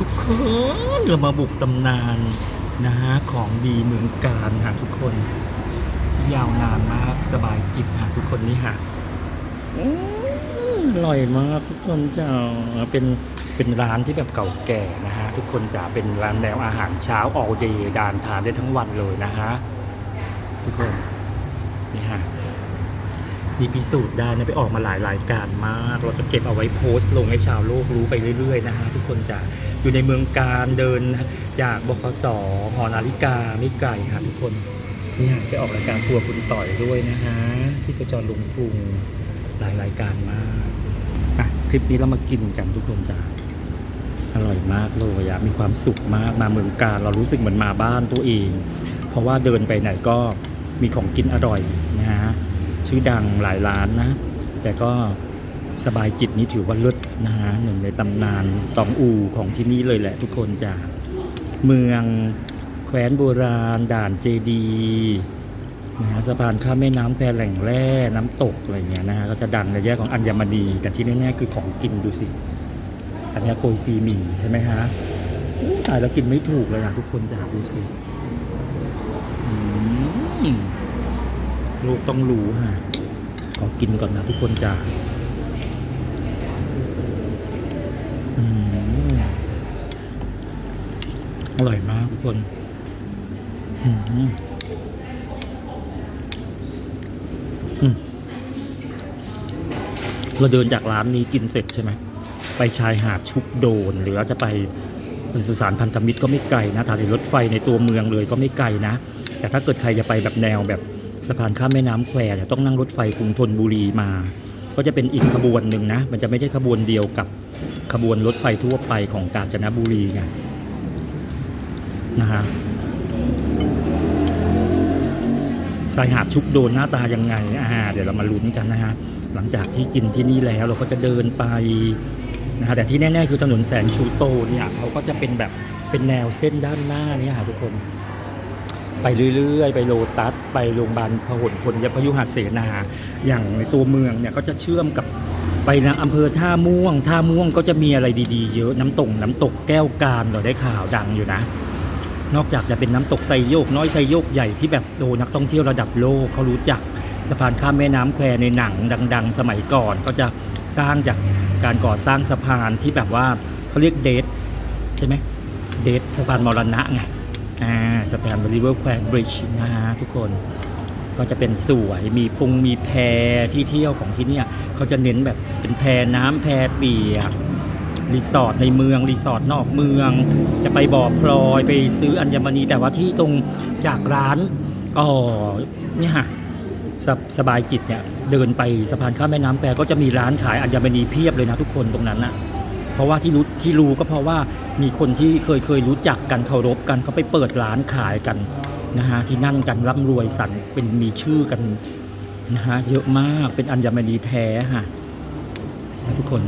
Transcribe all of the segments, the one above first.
ทุกคนเรามาบุกตำนานนะฮะของดีเมืองการฮะทุกคน ยาวนานมากสบายจิตฮะทุกคนนี่ฮะอร่อยมากทุกคนจ้าเป็นเป็นร้านที่แบบเก่าแก่นะฮะทุกคนจะเป็นร้านแนวอาหารเช้า all day ดานทานได้ทั้งวันเลยนะฮะทุกคนนี่ฮะ นี่พิสูจน์ได้นะไปออกมาหลายรายการมาก เราจะเก็บเอาไว้โพสต์ลงให้ชาวโลกรู้ไปเรื่อยๆนะฮะทุกคนจะอยู่ในเมืองการเดินจากบคสหอนาฬิกาไม่ไกลฮะทุกคนเนี่ยไปออกรายการทัวร์คุณต่อยด้วยนะฮะที่กระจรลุงกรุงหลายรายการมากอะคลิปนี้เรามากินกันทุกคนจ้ะอร่อยมากเลยอะมีความสุขมากมาเมืองการเรารู้สึกเหมือนมาบ้านตัวเอง เพราะว่าเดินไปไหนก็มีของกินอร่อยนะฮะ ชื่อดังหลายร้านนะ แต่ก็สบายจิตนี้ถือว่าเลิศนะฮะหนึ่งในตำนานตองอูของที่นี่เลยแหละทุกคนจากเมืองแคว้นโบราณ ด่านเจดีนะฮะสะพานข้ามแม่น้ำแควแหล่งแร่น้ำตกอะไรเงี้ยนะฮะก็จะดังในแยกของอัญมณีแต่ที่แน่ๆคือของกินดูสิ อันนี้โกยซีหมี่ใช่ไหมฮะอู้ตายแล้วกินไม่ถูกเลยนะทุกคนจะดูสิอืม ลูกต้องรู้ฮะขอกินก่อนนะทุกคนจ้าอืมอร่อยมากทุกคนอืมเราเดินจากร้านนี้กินเสร็จใช่ไหม ไปชายหาดชุกโดน หรือว่าจะไปสุสานพันธมิตรก็ไม่ไกลนะทางรถไฟในตัวเมืองเลยก็ไม่ไกลนะ แต่ถ้าเกิดใครจะไปแบบแนวแบบ สะพานข้ามแม่น้ำแควเนี่ยต้องนั่งรถไฟกรุงธนบุรีมา ก็จะเป็นอีกขบวนหนึ่งนะ มันจะไม่ใช่ขบวนเดียวกับขบวนรถไฟทั่วไปของกาญจนบุรีไงนะฮะชายหาดชุกโดนหน้าตายังไงอ่าเดี๋ยวเรามาลุ้นกันนะฮะ หลังจากที่กินที่นี่แล้วเราก็จะเดินไปนะฮะแต่ที่แน่ ๆ คือถนนแสนชูโตเนี่ยเขาก็จะเป็นแบบเป็นแนวเส้นด้านหน้านี่ยค่ะทุกคน ไปเรื่อยๆ ไปโลตัส ไปโรงพยาบาลพหลพลยพยุหเสนา อย่างในตัวเมืองเนี่ยก็จะเชื่อมกับไปนะอำเภอท่าม่วง ท่าม่วงก็จะมีอะไรดีๆ เยอะน้ำตกน้ำตกแก้วการเราได้ข่าวดังอยู่นะ นอกจากจะเป็นน้ำตกไซโยก น้อยไซโยกใหญ่ที่แบบโดนักท่องเที่ยวระดับโลกเขารู้จักสะพานข้ามแม่น้ำแควในหนังดัง ๆ สมัยก่อนก็จะสร้างจากการก่อสร้างสะพานที่แบบว่าเขาเรียกเดทใช่ไหมเดทสะพานมรณะไง อ่าสะพานริเวอร์แควร์บริดจ์นะฮะทุกคนก็จะเป็นสวยมีพุงมีแพที่เที่ยวของที่นี่เขาจะเน้นแบบเป็นแพน้ำแพเปียกรีสอร์ทในเมืองรีสอร์ทนอกเมือง จะไปบ่อพลอยไปซื้ออัญมณีแต่ว่าที่ตรงจากร้านอ๋อเนี่ยฮะสบสบายจิตเนี่ยเดินไปสะพานข้ามแม่น้ำแปรก็จะมีร้านขายอัญมณีเพียบเลยนะทุกคนตรงนั้นนะ ราะว่าที่รู้ที่รู้ก็เพราะว่ามีคนที่เคยเคยรู้จักกันเคารพกันเขาไปเปิดร้านขายกันนะฮะที่นั่นกันร่ำรวยสันเป็นมีชื่อกันนะฮะเยอะมากเป็นอัญมณีแท้ฮะนะทุกคน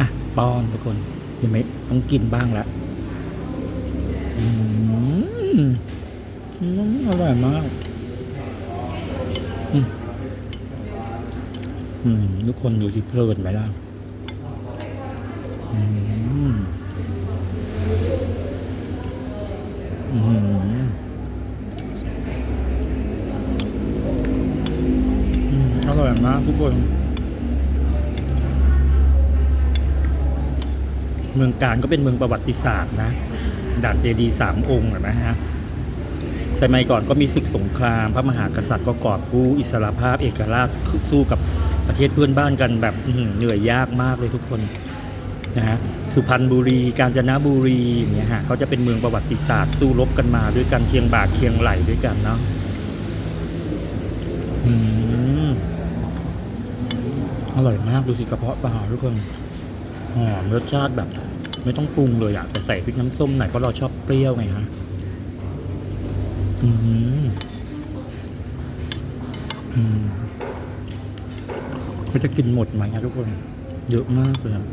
อะป้อนทุกคนยังไม่ต้องกินบ้างละอืมอร่อยมากอืมอืมทุกคนดูสิเพลินไปแล้ว อืมอืมอืมอร่อยมากทุกคน เมืองการก็เป็นเมืองประวัติศาสตร์นะด่านเจดีสามองค์นไหมฮะสมัยก่อนก็มีศึกสงคราม พระมหากษัตริย์ก็กอบกู้อิสรภาพเอกราชสู้กับประเทศเพื่อนบ้านกันแบบเหนื่อยยากมากเลยทุกคน นะฮะสุพรรณบุรี กาญจนบุรีอย่างเนี่ยฮะเขาจะเป็นเมืองประวัติศาสตร์สู้รบกันมาด้วยกันเคียงบ่าเคียงไหลด้วยกันเนาะอืมอร่อยมากดูสิกระเพาะปลาทุกคนหอมรสชาติแบบ ไม่ต้องปรุงเลยอะแต่ใส่พริกน้ำส้มหน่อยเพราะเราชอบเปรี้ยวไงฮะอืมอืมเขาจะกินหมดไหมอะทุกคน เยอะมากเลยอะ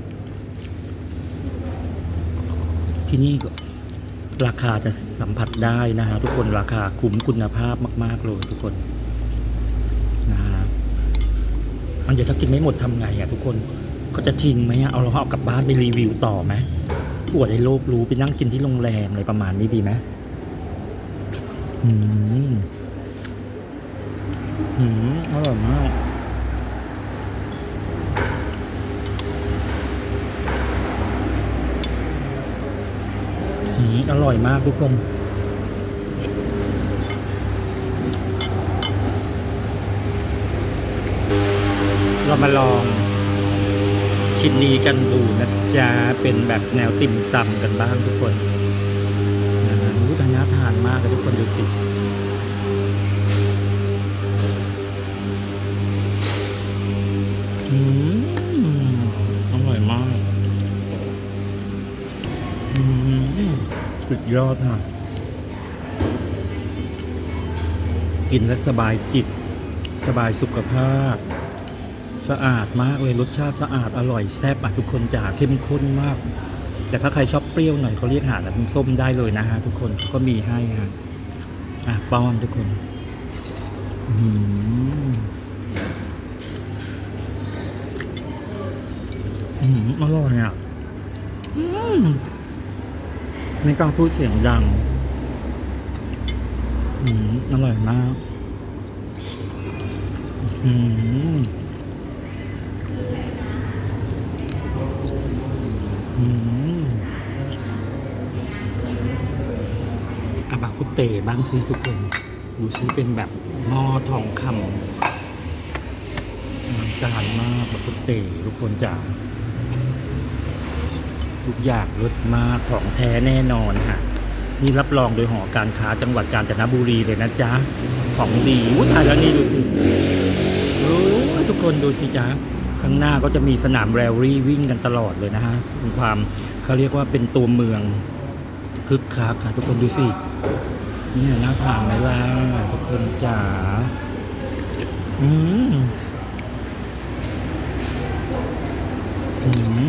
ที่นี่ก็ราคาจะสัมผัสได้นะฮะทุกคนราคาคุ้มคุณภาพมาก ๆ เลยทุกคนนะฮะอันเดี๋ยวถ้ากินไม่หมดทำไงอะทุกคนเขาจะทิ้งไหมอะเอาเราเอากลับบ้านไปรีวิวต่อไหมอวดให้โลกรู้ไปนั่งกินที่โรงแรมอะไรประมาณนี้ดีไหมอืมอืมอร่อยมาก อืมอร่อยมากทุกคนเรามาลองชิ้นนี้กันดูนะจ๊ะเป็นแบบแนวติ่มซำกันบ้างทุกคนนะฮะอู้แต่น่าทานมากเลยทุกคนดูสิอืม สุดยอดค่ะกินและสบายจิต สบายสุขภาพ สะอาดมากเลยรสชาติสะอาดอร่อยแซ่บอะทุกคนจ๋าเข้มข้นมาก แต่ถ้าใครชอบเปรี้ยวหน่อยเขาเรียกหาดน้ำส้มได้เลยนะฮะทุกคนก็มีให้ฮะอะป้อนทุกคนอืมอืมอร่อยอะอืม ไม่กล้าพูดเสียงดัง อืมอร่อยมาก อืมอืมอาบาคุเตบ้างสิทุกคน ดูซิเป็นแบบหม้อทองคำอลังการมากบาคุเตทุกคนจ๋า ทุกอย่างรสมากของแท้แน่นอนฮะนี่รับรองโดยหอการค้าจังหวัดกาญจนบุรีเลยนะจ๊ะ ของดีอุ้ยตายแล้วนี่ดูสิโอ้ทุกคนดูสิจ๊ะ ข้างหน้าก็จะมีสนามแรลลี่วิ่งกันตลอดเลยนะฮะเป็นความเขาเรียกว่าเป็นตัวเมืองคึกคักค่ะทุกคนดูสินี่น่าทานไหมล่ะทุกคนจ๋าอืม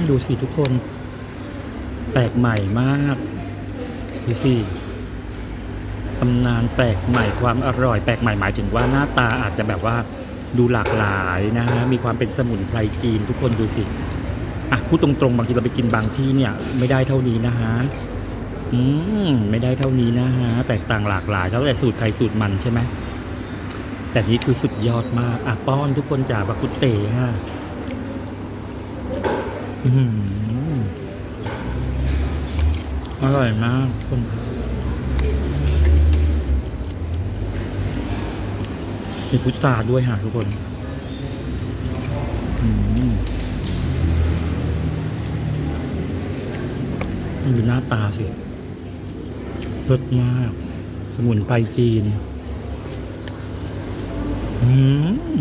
ดูสิทุกคน แปลกใหม่มากดูสิตำนานแปลกใหม่ความอร่อยแปลกใหม่หมายถึงว่าหน้าตาอาจจะแบบว่าดูหลากหลายนะฮะมีความเป็นสมุนไพรจีนทุกคนดูสิอะพูดตรงๆบางทีเราไปกินบางที่เนี่ย ไม่ได้เท่านี้นะฮะอืมไม่ได้เท่านี้นะฮะแตกต่างหลากหลายแล้วแต่สูตรใครสูตรมันใช่ไหมแต่นี้คือสุดยอดมากอะป้อนทุกคนจ่าบักุเตฮะอืม อร่อยมากทุกคนมีพุทราด้วยฮะทุกคนอืมดูหน้าตาสิรสมาก สมุนไพรจีน อืม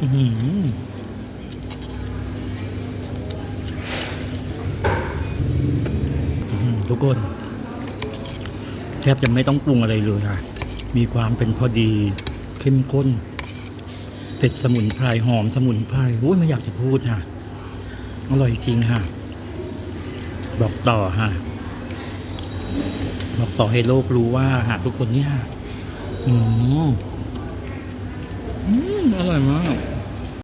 อืม อืมทุก คนแทบจะไม่ต้องปรุงอะไรเลยค่ะ มีความเป็นพอดีเข้มข้นเผ็ดสมุนไพรหอมสมุนไพรโอ้ยไม่อยากจะพูดค่ะ อร่อยจริงค่ะ บอกต่อค่ะ บอกต่อให้โลกรู้ว่าหาทุกคนนี่ยอืมอืมอร่อยมาก